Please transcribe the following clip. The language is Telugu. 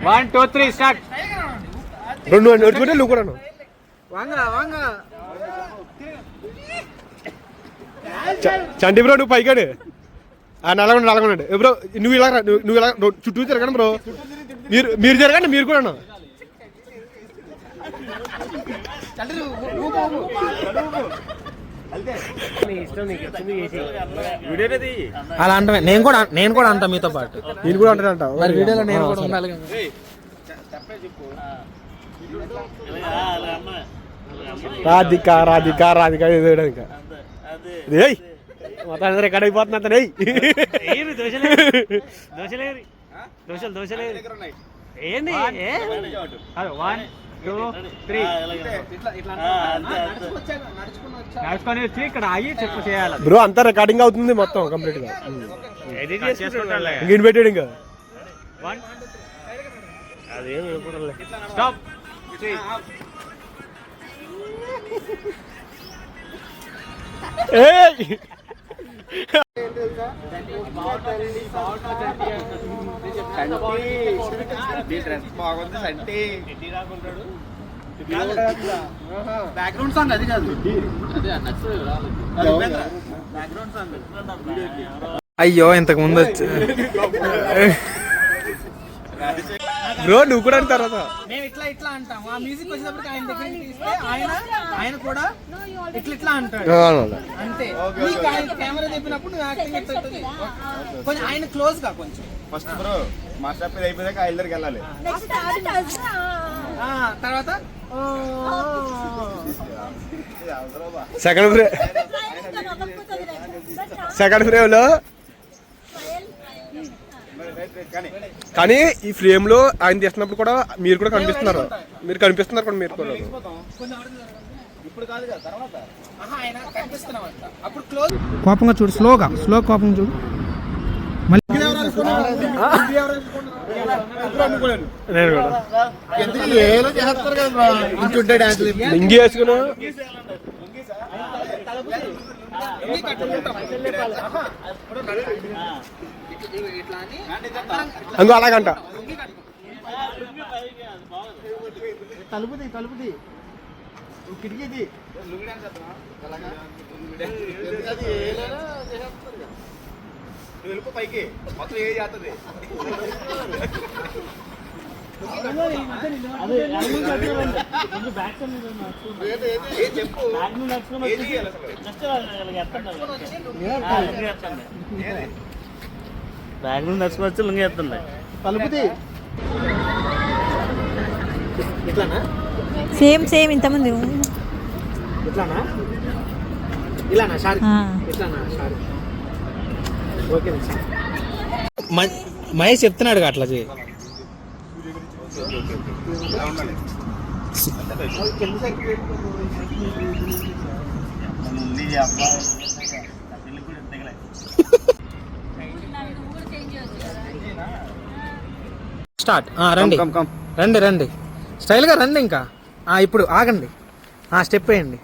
వన్ టూ త్రీ స్టార్ట్ రెండు నడుచుకుంటే నువ్వు కూడా వాంగ వాంగ. చంటి బ్రో నువ్వు పైకాడు ఆ నల్లగొండ నల్లగొండ బ్రో నువ్వు ఇలా నువ్వు ఇలా చుట్టూ తిరగండి బ్రో. మీరు మీరు తిరగండి మీరు కూడా అలా అంటే నేను కూడా నేను కూడా అంటా మీతో పాటు. నేను కూడా అంటానంట మరి వీడియోలో నేను కూడా ఉండాలి. రాధిక రాధిక రాధిక ఇంకా. ఏయ్ మొత్తం అందరూ ఎక్కడ అతను దోశలేరి దోశలు దోశలేరి ఏంది? వన్ నడుచుకొని వచ్చి ఇక్కడ ఆగి చెప్పు చేయాలి. బ్రో అంతా రికార్డింగ్ అవుతుంది మొత్తం కంప్లీట్గా ఎడిట్ చేసుకుంటా ఇంకేం పెట్టాడు ఇంకా. వన్ స్టాప్ ఏయ్ బ్యాక్గ్రౌండ్ సాంగ్ అది కాదు. అయ్యో ఇంతకు ముందు వచ్చి బ్రో నువ్వు కూడా అంటారు తర్వాత మేము ఇట్లా ఇట్లా అంటాం. ఆ మ్యూజిక్ వచ్చినప్పుడు ఆయన దగ్గర తీస్తే ఆయన ఆయన కూడా ఇట్లా ఇట్లా అంటాడు. అంతే. నీకు ఆయన కెమెరా చెప్పినప్పుడు నువ్వు యాక్టింగ్ ఎట్లా అవుతుంది? కొంచెం ఆయన క్లోజ్గా కొంచెం. ఫస్ట్ బ్రో మాస్టర్ పేరు అయిపోయాక ఆయన దగ్గరికి వెళ్ళాలి. ఆ, తర్వాత? ఓ, సెకండ్ ఫ్రే సెకండ్ ఫ్రేమ్లో? కానీ ఈ ఫ్రేమ్లో ఆయన తీస్తున్నప్పుడు కూడా మీరు కూడా కనిపిస్తున్నారు. మీరు కనిపిస్తున్నారు కూడా మీరు కూడా. కోపంగా చూడు స్లోగా స్లో కోపం చూడు. నేను కూడా. లింగి వేసుకున్నా? అందులో అలాగంట తలుపుది తలుపుది. కిటికీది. వెళ్ళిపో పైకి. మొత్తం ఏ చేస్తుంది? ఏ చెప్పు ఏది? బ్యాగ్ నడుచుకోవచ్చు లుంగి ఎత్తుండే తలుపుది. సేమ్ సేమ్ ఇంతమంది. ఇట్లానా? ఇలానా ఓకే మహేష్ చెప్తున్నాడు అట్లా చేయి. స్టార్ట్. రండి. రండి రండి. స్టైల్గా రండి ఇంకా. ఆ, ఇప్పుడు ఆగండి. ఆ స్టెప్ వేయండి.